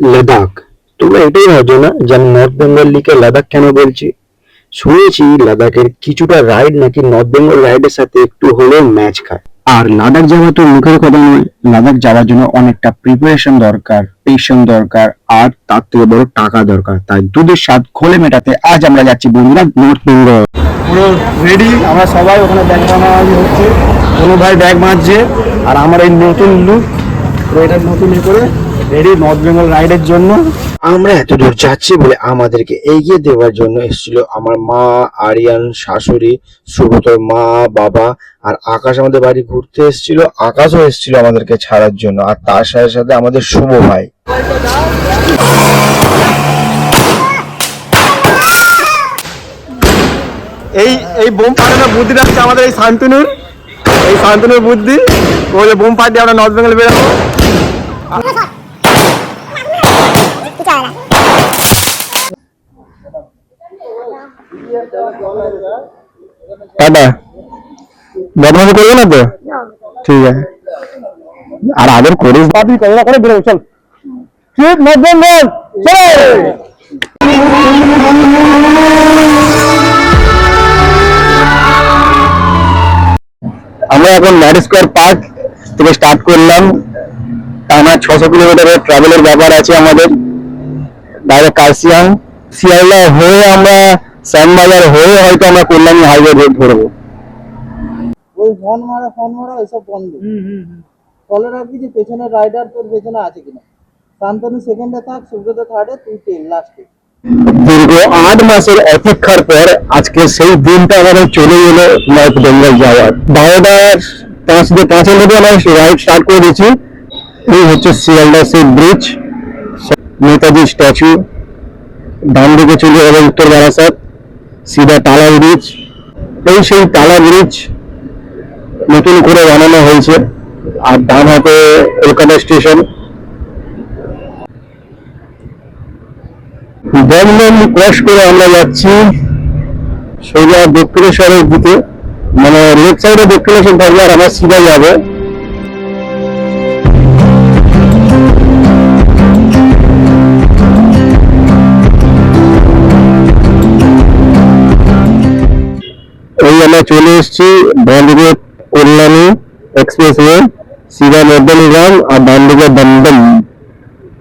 লাদাখ। তোমরা এটাই ভাবছ না যে আমি নর্থ বেঙ্গল লিগে লাদাখ কেন বলছি? শুনেছি লাদাখের কিছুটা রাইড নাকি নর্থ বেঙ্গল রাইডের সাথে একটু হলেও ম্যাচ খায়। আর লাদাখ যাওয়া তো মুখের কথা নয়। লাদাখ যাওয়ার জন্য অনেকটা প্রিপারেশন দরকার পেশেন্ট দরকার, আর তার থেকে বড় টাকা দরকার। তাই দুধের স্বাদ খোলে মেটাতে আজ আমরা যাচ্ছি বন্ধুরা নর্থ বেঙ্গল পুরো রেডি আমরা সবাই ওখানে ব্যাগ বানানো হচ্ছে কোনো ভাই ব্যাগ বাঁধছে, আর আমার এই নতুন লুক এটা নতুন করে রেডি নর্থ বেঙ্গল রাইডের জন্য। আমরা এত দূর যাচ্ছি বলে আমাদেরকে এগিয়ে দেওয়ার জন্য এসেছিল আমার মা আরিয়ান শাশুড়ি সুব্রতর মা বাবা আর আকাশ আমাদের বাড়ি ঘুরতে এসেছিল আকাশও এসেছিল আমাদেরকে ছাড়ার জন্য আর তার সাথে সাথে আমাদের শুভ ভাই। এই এই বোম ফাটানোর বুদ্ধিটা হচ্ছে আমাদের এই শান্তনুর। এই শান্তনুর বুদ্ধি। ও যে বোম ফাটিয়ে আমরা নর্থ বেঙ্গল বেরোবো। টাটা বদমাশি করবে না তো? ঠিক আছে। আর আদর করিস করে করে বেরোবো চল ঠিক আমরা এখন ম্যারি স্কোয়ার পার্ক থেকে স্টার্ট করলাম। টানা ছশো কিলোমিটারের ট্রাভেলের ব্যাপার আছে আমাদের। ডাইরেক্ট কার্সিয়াং শিয়ালদা হয়ে আমরা শ্যামবাজার হয়ে হয়তো আমরা কল্যাণী হাইওয়ে রোড ধরবো। ওই ফোন মারা ফোন মারা এসব বন্ধ ফলে রাখবি যে পেছনে রাইডার তোর পেছনে আছে কিনা। শান্তনু সেকেন্ডে থাক সুব্রত থার্ডে তুই টেন লাস্টে দীর্ঘ আট মাসের অপেক্ষার পর আজকে সেই দিনটা আমাদের চলে এলো নর্থ বেঙ্গল যাওয়ার। বারোটার পাঁচ পাঁচের মধ্যে আমরা রাইড স্টার্ট করে দিয়েছি। এই হচ্ছে শিয়ালদা সেই ব্রিজ নেতাজি স্ট্যাচু ডান দিকে চলে যাবে উত্তর বারাসাত, সিধা টালা ব্রিজ। এই সেই টালা ব্রিজ নতুন করে বানানো হয়েছে, আর ডান হাতে কলকাতা স্টেশন। দমদম ক্রস করে আমরা যাচ্ছি সোজা দক্ষিণেশ্বরের দিকে মানে লেফট সাইডে দক্ষিণেশ্বর থাকবে আর আমরা সিধা যাব। আমরা চলে এসেছি বলিউড কল্যাণী এক্সপ্রেস ওয়ে সিধা মধ্যনিগ্রাম আর ডান দিকে দমদম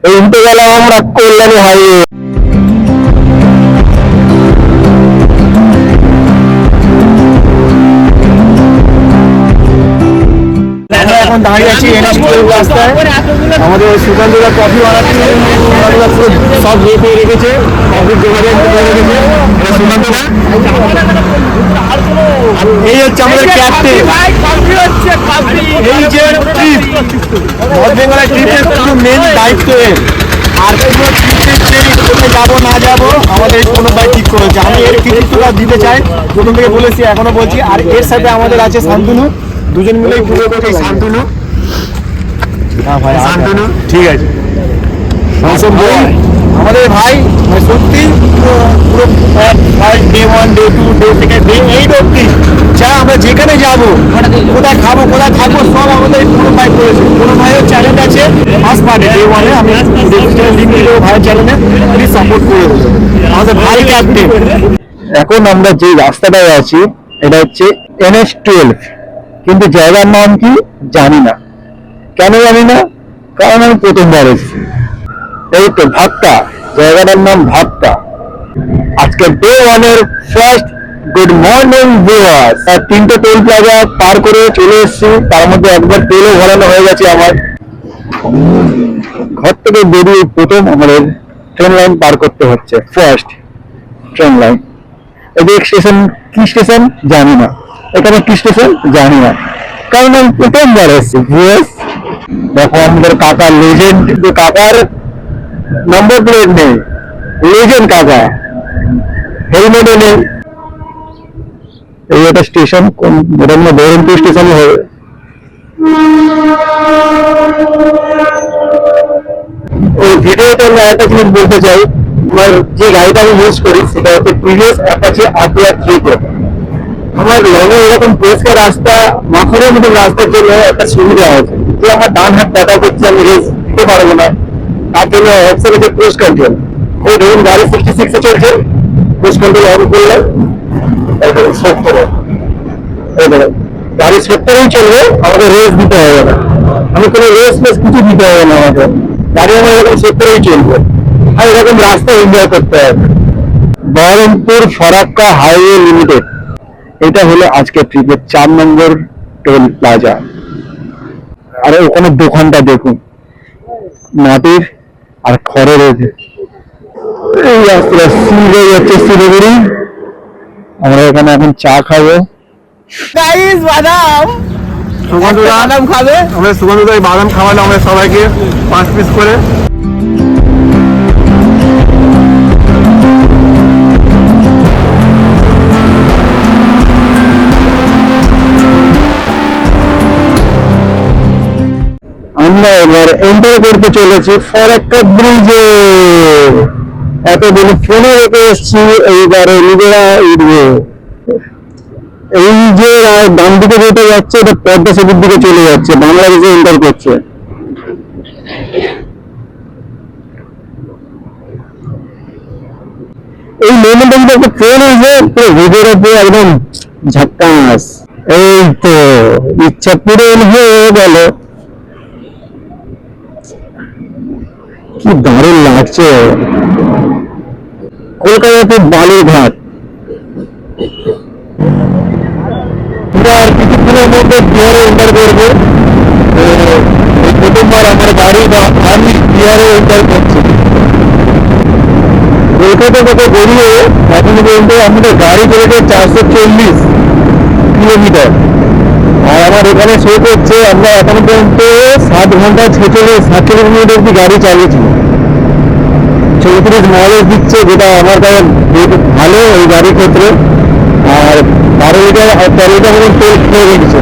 এই উঠে গেলাম আমরা কল্যাণী হাইওয়ে। এখন দাঁড়িয়ে আছি রাস্তায়। আমাদের কফি সব পেয়ে রেখেছে। কফির যোগাযোগ রেখেছে। সুকান্তদা এই হচ্ছে আমাদের ক্যাপ্টেন এই যে ট্রিপ নর্থ বেঙ্গলের ট্রিপের কিন্তু মেন দায়িত্ব এর। আর ট্রিপের যে কোথায় যাব না যাব আমাদের কোনো ভাই ঠিক করেছে। আমি এর কৃতিত্বটা দিতে চাই প্রথম থেকে বলেছি এখনও বলছি। আর এর সাথে আমাদের আছে শান্তনু। দুজন মিলেই পুরো এই শান্তনু। শান্তনু। ঠিক আছে। ভাই আমাদের ভাই সত্যি। পুরো পুরো যা আমরা যেখানে যাব কোথায় খাব কোথায় থাকব সব আমাদের পুরো ভাই করেছে কোনো ভাইয়ের আছে এখন আমরা যে রাস্তাটায় আছি, এটা হচ্ছে এনএস টুয়েলভ কিন্তু জায়গার নাম কি? জানি না। কেন জানি না? কারণ আমি প্রথমবার এসেছি। এই তো ভাবটা জায়গাটার নাম ভাবটা আজকে ডে ওয়ানের ফার্স্ট গুড মর্নিং ভিউয়ার্স আর তিনটে টোল প্লাজা পার করে চলে এসেছি। তার মধ্যে একবার তেলও ভরানো হয়ে গেছে আমার। ঘর থেকে বেরিয়ে প্রথম আমাদের ট্রেন লাইন পার করতে হচ্ছে। ফার্স্ট ট্রেন লাইন এদের স্টেশন কি স্টেশন জানি না। এখানে কি স্টেশন জানি না। কারণ আমি প্রথমবার এসেছি ভিউয়ার্স দেখো আমাদের কাকা লেজেন্ড কাকার নম্বর প্লেট নেই। লেজেন্ড কাকা। হেলমেটও নেই। এই একটা স্টেশন এটা মনে বহরমপুর স্টেশনই হবে। ওই ভিডিওতে আমি একটা জিনিস বলতে চাই, আমার যে গাড়িটা আমি ইউজ করি, সেটা হচ্ছে প্রিভিয়াস অ্যাপাচি আরটিআর থ্রি আমার লঙে এরকম পরিষ্কার রাস্তা মাখনের মতো রাস্তার জন্য একটা সুবিধা আছে। যে আমার ডান হাত ব্যথা করছে, আমি রেস দিতে পারব না। তার জন্য আছে ক্রুজ কন্ট্রোল এই ধরুন গাড়ি সিক্সটি সিক্সে চলছে ক্রুজ অন করলে একদম সত্তরে গাড়ি সত্তরেই চলবে আমাদের রেস দিতে হবে না। আমি কোনো রেস ফেস কিছু দিতে হবে না আমাকে। গাড়ি আমার এরকম সত্তরেই চলবে। আর এরকম রাস্তা এনজয় করতে হবে। বহরমপুর ফরাক্কা হাইওয়ে লিমিটেড এটা হলো আজকে ট্রিপের চার নম্বর টোল প্লাজা আর ওখানে দোকানটা দেখুন। মাটির আর খড়ের এই রাস্তাটা সিলবে যাচ্ছে শিলিগুড়ি আমরা এখানে এখন চা খাব। গাইস বাদাম। সুগন্ধদা বাদাম খাবে? আমরা সুগন্ধদা বাদাম খাওয়ালো আমরা সবাইকে পাঁচ পিস করে। আমরা এবার এন্টার করতে চলেছি ফরাক্কা ব্রিজে। এতদিন ফোনে রেখে এসছি, এইবারে নিজেরা উঠবো এই যে ডান দিকে যেটা যাচ্ছে, এটা পদ্মা সেতুর দিকে চলে যাচ্ছে, বাংলাদেশে এন্টার করছে। এই মোমেন্টে যদি একটা ট্রেন আসবে পুরো ভিডিওর উপরে একদম ঝাক্কাস। এই তো, ইচ্ছা পূরণ হয়ে গেল। কি দারুণ লাগছে। কলকাতাতে বালুরঘাট আমরা আর কিছুক্ষণের মধ্যে বিহারে এন্টার করব। প্রথমবার আমার গাড়ি বা আমি বিহারে এন্টার করছি। কলকাতা থেকে বেরিয়ে এখন পর্যন্ত আমাদের গাড়ি চলেছে চারশো চল্লিশ কিলোমিটার। আর আমার এখানে শো করছে, আমরা এখন পর্যন্ত সাত ঘণ্টা ছেচল্লিশ, সাতচল্লিশ মিনিট অব্দি গাড়ি চালিয়েছি। চৌত্রিশ মাইলেজ দিচ্ছে, যেটা আমার কাছে ভালো এই গাড়ির ক্ষেত্রে। আর বারো লিটার, আর তেরো লিটার মতন তেল খেয়ে রেখেছে।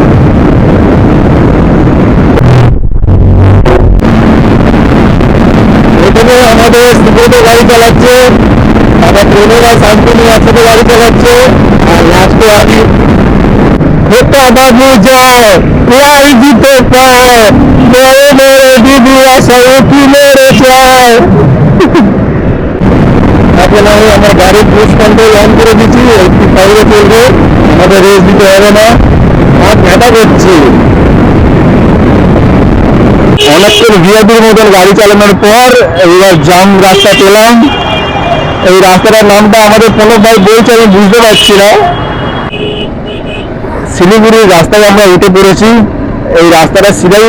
এখানে আমাদের সুব্রত গাড়ি চালাচ্ছে আমার প্রেমেরা শান্তনু একসাথে গাড়ি চালাচ্ছে, আর লাস্টে আমি খোকা বাবু যায় লাই দিতে পায় আমি আমার গাড়ির ক্রুজ কন্ট্রোল অন করে দিচ্ছি একটু ফাইলে চলবে? আমাদের রেস দিতে হবে না। হাত ঘাটা করছি। অনেকক্ষণ ভিআইপির মতন গাড়ি চালানোর পর এবার জাম রাস্তা পেলাম। এই রাস্তাটার নামটা আমাদের কোনো ভাই বলছে আমি বুঝতে পারছি না। শিলিগুড়ির রাস্তায় আমরা উঠে পড়েছি। এই রাস্তাটা সিধাই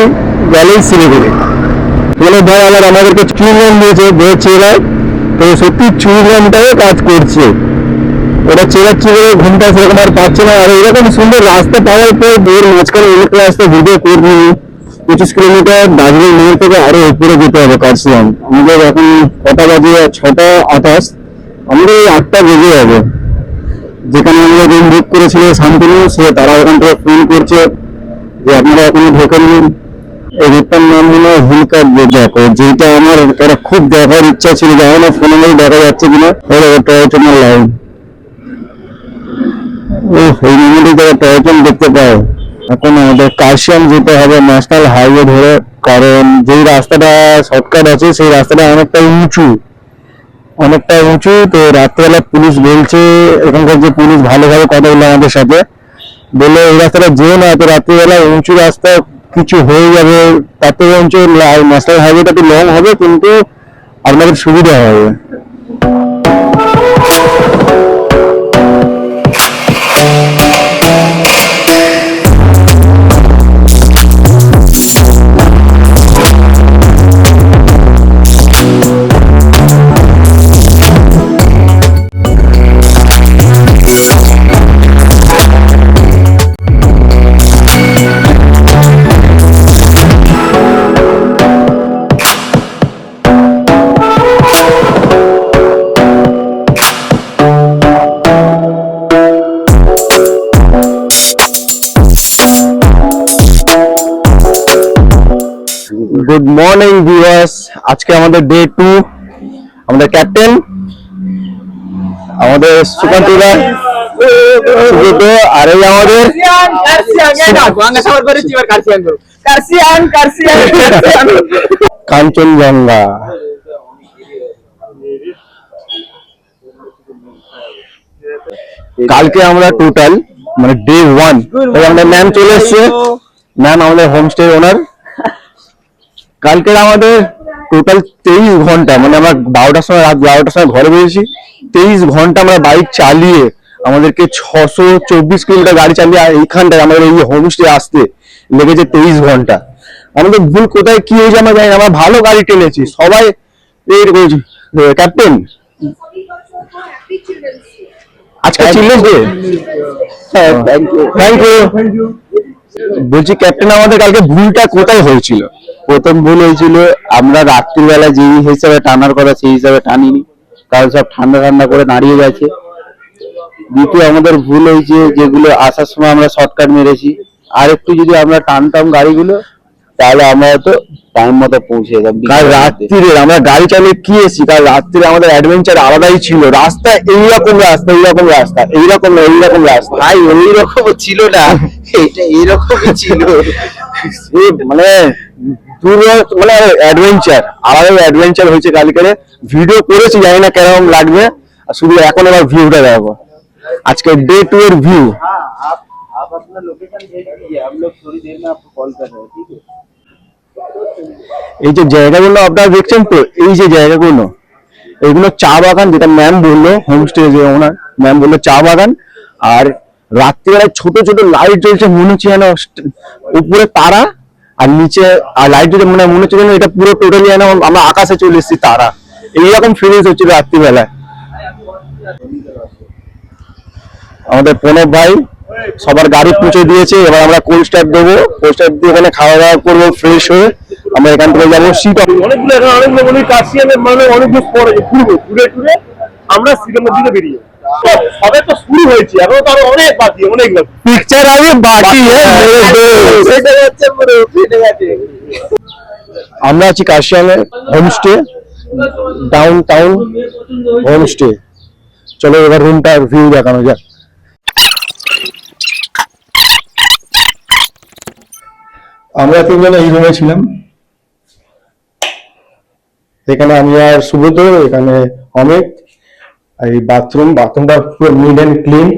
গেলেই শিলিগুড়ি। কোনো ভাই আবার আমাদেরকে চুইংগাম দিয়েছে বয়ে চেলায় তো সত্যি চুইংগামটাও কাজ করছে। ওটা চেলাচ্ছি বলে ঘুমটা সেরকম আর পাচ্ছে না। আর এরকম সুন্দর রাস্তা পাওয়ার পর এর মাঝখানে অনেক রাস্তা ভিডিও করবি। পঁচিশ কিলোমিটার দার্জিলিং মোড় থেকে আরও উপরে যেতে হবে কার্শিয়াম আমাদের এখন কটা বাজে? ছটা আঠাশ। আমাদের আটটা বেজে যাবে। যেখানে আমরা রুম বুক করেছিল শান্তনু, সে তারা ওখান থেকে ফোন করছে যে আপনারা এখনও ঢোকেননি এই রুটটার নাম হলো হুলকার দেখো যেটা আমার একটা খুব দেখার ইচ্ছা ছিল জানি না ফোনে মধ্যে দেখা যাচ্ছে কিনা। হলো টয় ট্রেনের লাইন ও এই মোমেন্টে যারা টয় ট্রেন দেখতে পায়, এখন আমাদের কার্শিয়াম যেতে হবে ন্যাশনাল হাইওয়ে ধরে। কারণ যেই রাস্তাটা শর্টকাট আছে, সেই রাস্তাটা অনেকটা উঁচু। অনেকটা উঁচু, তো রাত্রেবেলা পুলিশ বলছে, এখানকার যে পুলিশ ভালোভাবে কথা বলল আমাদের সাথে। বলে এই রাস্তাটা যে না, তো রাত্রিবেলা উঁচু রাস্তা কিছু হয়ে যাবে, তাতে উঁচু ন্যাশনাল হাইওয়েটা একটু লং হবে, কিন্তু আপনাদের সুবিধা হবে। গুড মর্নিং ভিউয়ার্স আজকে আমাদের ডে টু আমাদের ক্যাপ্টেন আমাদের সুকান্তিরা আর এই আমাদের কাঞ্চনজঙ্ঘা। কালকে আমরা টোটাল মানে ডে ওয়ান আমাদের ম্যাম চলে এসছে। ম্যাম আমাদের হোমস্টে ওনার কালকের আমাদের টোটাল তেইশ ঘণ্টা মানে আমরা বারোটার সময় রাত বারোটার সময় ঘরে বেরিয়েছি তেইশ ঘণ্টা আমরা বাইক চালিয়ে আমাদেরকে ছশো চব্বিশ কিলোমিটার গাড়ি চালিয়ে এইখানটায় আমাদের এই হোমস্টে আসতে লেগেছে তেইশ ঘণ্টা। আমাদের ভুল কোথায় কি হয়েছে আমরা জানি। আমরা ভালো গাড়ি টেনেছি সবাই এর ক্যাপ্টেন আজকে চিলড্রেন্স ডে থ্যাংক ইউ বলছি ক্যাপ্টেন আমাদের কালকে ভুলটা কোথায় হয়েছিল? প্রথম ভুল হয়েছিল আমরা রাত্রিবেলা যে হিসাবে টানার কথা সেই হিসাবে টানিনি। কারণ সব ঠান্ডা ঠান্ডা করে দাঁড়িয়ে গেছে। দ্বিতীয় আমাদের ভুল হয়েছে যেগুলো আসার সময় আমরা শর্টকাট মেরেছি। আর একটু যদি আমরা টানতাম গাড়িগুলো তাহলে আমরা তো টাইম মতো পৌঁছে যেতাম। কাল রাত্রিরে আমরা গাড়ি চালিয়ে কি এসেছি? কাল রাত্রিরে আমাদের অ্যাডভেঞ্চার আলাদাই ছিল। রাস্তা এইরকম রাস্তা এইরকম রাস্তা এইরকম এইরকম রাস্তা। ভাই ওই রকম ছিল না। এটা এইরকমই ছিল। মানে দূর- মানে অ্যাডভেঞ্চার আলাদা অ্যাডভেঞ্চার হয়েছে কালকে ভিডিও করেছি জানি না কেরকম লাগবে আর শুধু এখন এবার ভিউটা দেখো আজকে ডে টু এর ভিউ हाँ आप आप अपना लोकेशन भेज दीजिए हम लोग थोड़ी देर में आपको कॉल कर रहे हैं ठीक है এই যে জায়গাগুলো আপনারা দেখছেন তো এই যে জায়গাগুলো এগুলো চা বাগান যেটা ম্যাম বললো হোমস্টে যে ওনার ম্যাম বললো চা বাগান আর রাত্রিবেলায় ছোট ছোট লাইট জ্বলছে মনে হচ্ছে যেন st- উপরে তারা আর নিচে, আর লাইট জ্বলছে মনে মনে হচ্ছে এটা পুরো টোটালি যেন আমরা আকাশে চলে এসেছি, তারা। এইরকম ফিলিংস হচ্ছিল রাত্রিবেলায়। আমাদের প্রণব ভাই, সবার গাড়ি পৌঁছে দিয়েছে, এবার আমরা কোল্ড স্টার্ট দেবো। কোল্ড স্টার্ট দিয়ে ওখানে খাওয়া দাওয়া করব ফ্রেশ হয়ে। আমরা এখান থেকে যাব সিট অনেকগুলো এখন অনেকগুলো কাশিয়ামের মানে অনেকগুলো পরে ঘুরবো, ঘুরে ঘুরে আমরা সিনেমার দিকে বেরিয়ে। সবে তো শুরু হয়েছে এখনও তো আরও অনেক বাকি অনেক বাকি। পিকচার বাকি পুরো ফেটে গেছে আমরা আছি কাশিয়াঙে হোমস্টে ডাউন টাউন হোমস্টে চলো এবার রুমটার ভিউ দেখানো যাক। আমরা তিনজন এই রুমে ছিলাম। এখানে আমি আর সুব্রত এখানে অমিত। এই বাথরুম বাথরুমটা পুরো নিট অ্যান্ড ক্লিন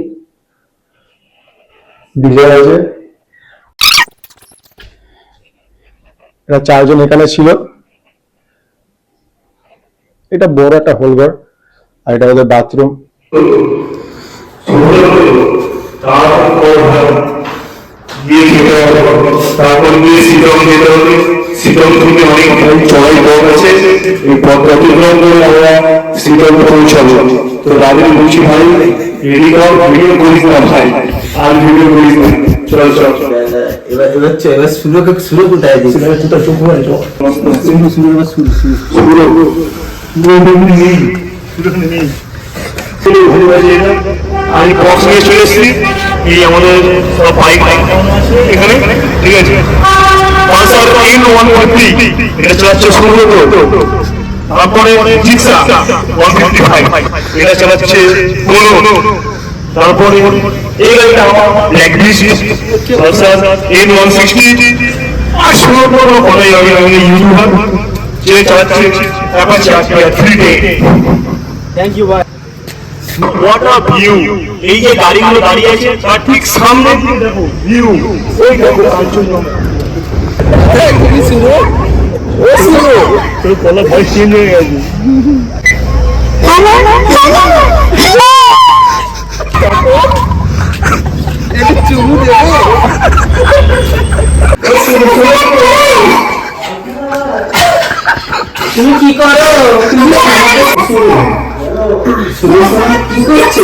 ডিজাইন আছে। এরা চারজন এখানে ছিল। এটা বড় একটা হোলঘর আর এটা ওদের বাথরুম তারপর গিয়ে শীতল থেকে অনেক চড়াই পথ আছে। এই পথ অতিক্রম করে আমরা শীতল পৌঁছাবো তো রাজের বলছি ভাই রেডি কর ভিডিও করিস না ভাই। আর ভিডিও করিস না। চল চল। আমি বক্স নিয়ে চলে এসেছি এই আমাদের বাইক এখানে, ঠিক আছে? Pulsar N one one three এটা চালাচ্ছে সুব্রত তারপরে জিক্সা ওয়ান ফিফটি ফাইভ এটা চালাচ্ছে কোনো তারপরে এই গাড়িটা list Pulsar N one sixty আর সুব্রত বলে আমি আমি ইউটিউবার যে চালাচ্ছে অ্যাপাচি আর থ্রি ডে থ্যাংক ইউ ভাই হোয়াট আ ভিউ এই যে গাড়িগুলো দাঁড়িয়ে আছে তার ঠিক সামনে দিয়ে দেখো ভিউ ওই দেখো কাঞ্চনজঙ্ঘা খুবই শুরু ও শুরু তোর গলা ভয়েস চেঞ্জ হয়ে গেছে। চুমু দেবো। তুমি কি করো? তুমি কি করছ।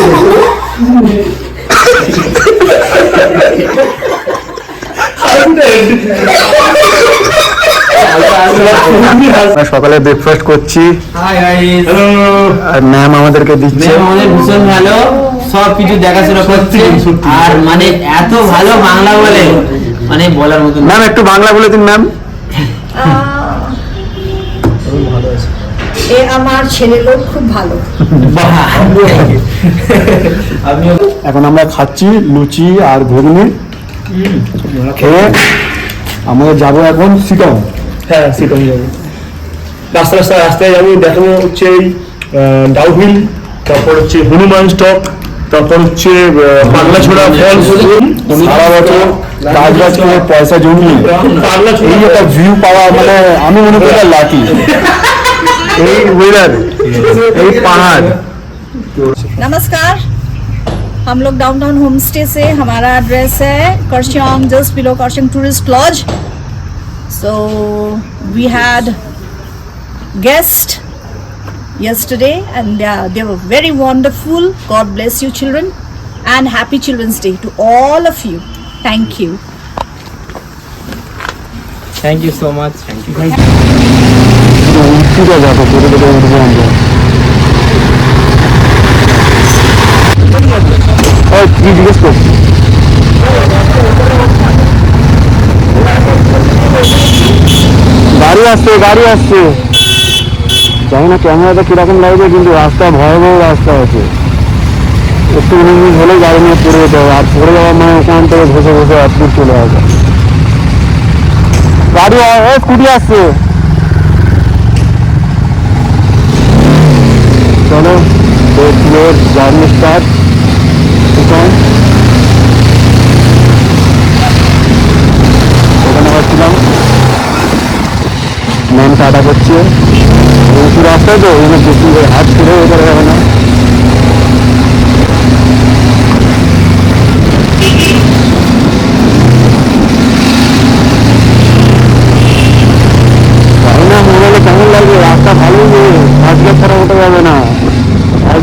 সকালে ব্রেকফাস্ট করছি আর ম্যাম আমাদেরকে দিচ্ছে। আমাদের ভীষণ ভালো। সব কিছু দেখাশোনা করছে। আর মানে এত ভালো বাংলা বলে মানে বলার মতো ম্যাম একটু বাংলা বলে দিন ম্যাম এ আমার ছেলে লোক খুব ভালো। এখন আমরা খাচ্ছি লুচি আর ঘুগনি। খেয়ে আমরা যাব এখন সিটং হ্যাঁ সিটং যাব। রাস্তা রাস্তা রাস্তায় যাব দেখাবো হচ্ছে এই ডাউহিল তারপর হচ্ছে হনুমান স্টক তারপর হচ্ছে পাগলা ছোড়া ফলস সারা বছর কাজ বাজ করে পয়সা জমিয়ে। এই একটা ভিউ পাওয়া মানে আমি মনে করি লাকি। এই ওয়েদার এই পাহাড় नमस्कार हम लोग डाउनटाउन होम स्टे से हमारा एड्रेस है Kurseong just below Kurseong tourist lodge so we had guest yesterday and they, are, they were very wonderful god bless you children and happy children's day to all of you thank you thank you so much thank you উঠতে যাব করে করে উঠবো আমরা কি জিজ্ঞেস করছি গাড়ি আসছে গাড়ি আসছে। জানি না ক্যামেরাটা কীরকম লাগবে কিন্তু রাস্তা ভয়াবহ রাস্তা আছে একটু উনিশ হলেই গাড়ি নিয়ে পড়ে যেতে হবে আর পড়ে যাওয়া মানে ওখান থেকে ঘষে ঘষে আজকে চলে আসবে গাড়ি আ- এ স্কুটি আসছে চলো ফ্লোর জার্নি স্টার্ট ওখানে হচ্ছিলাম মেন কাটা করছে উঁচু রাস্তা তো ওই জন্য বেশি করে হাত ছেড়ে এ করা যাবে না জানি না মোবাইলে কেমন লাগবে রাস্তা ভালোই নেই আজকে ছাড়া ওঠা যাবে না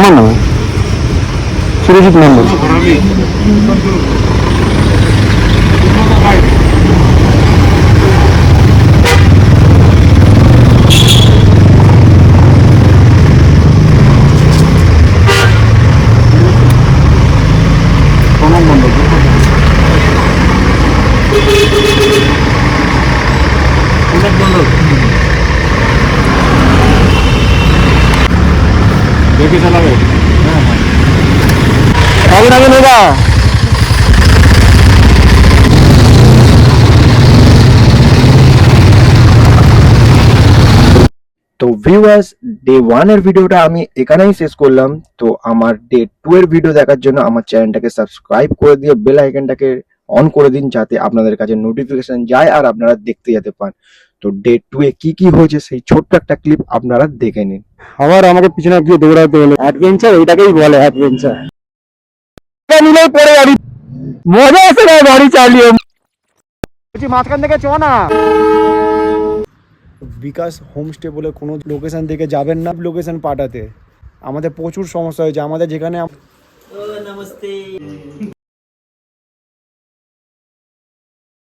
남았나 봐요. 쓰레기도 남았 여기서 나가 আগে আগে নেবা। তো ভিউয়ার্স ডে ওয়ানের ভিডিওটা আমি এখানেই শেষ করলাম। তো আমার ডে টু এর ভিডিও দেখার জন্য আমার চ্যানেলটাকে সাবস্ক্রাইব করে দিয়ে বেল আইকনটাকে অন করে দিন যাতে আপনাদের কাছে নোটিফিকেশন যায় আর আপনারা দেখতে যেতে পান। তো ডে টু এ কি কি হয়েছে সেই ছোট্ট একটা ক্লিপ আপনারা দেখে নিন। আবার আমাকে পিছনে গিয়ে দৌড়াতে হলো। অ্যাডভেঞ্চার এটাকেই বলে অ্যাডভেঞ্চার নিলেই পড়ে যাবি। মজা আসে না গাড়ি চালিয়ে। বলছি মাঝখান থেকে চ না। বিকাশ হোমস্টে বলে কোনো লোকেশন থেকে যাবেন না লোকেশন পাঠাতে। আমাদের প্রচুর সমস্যা হয়েছে। আমাদের যেখানে নমস্তে।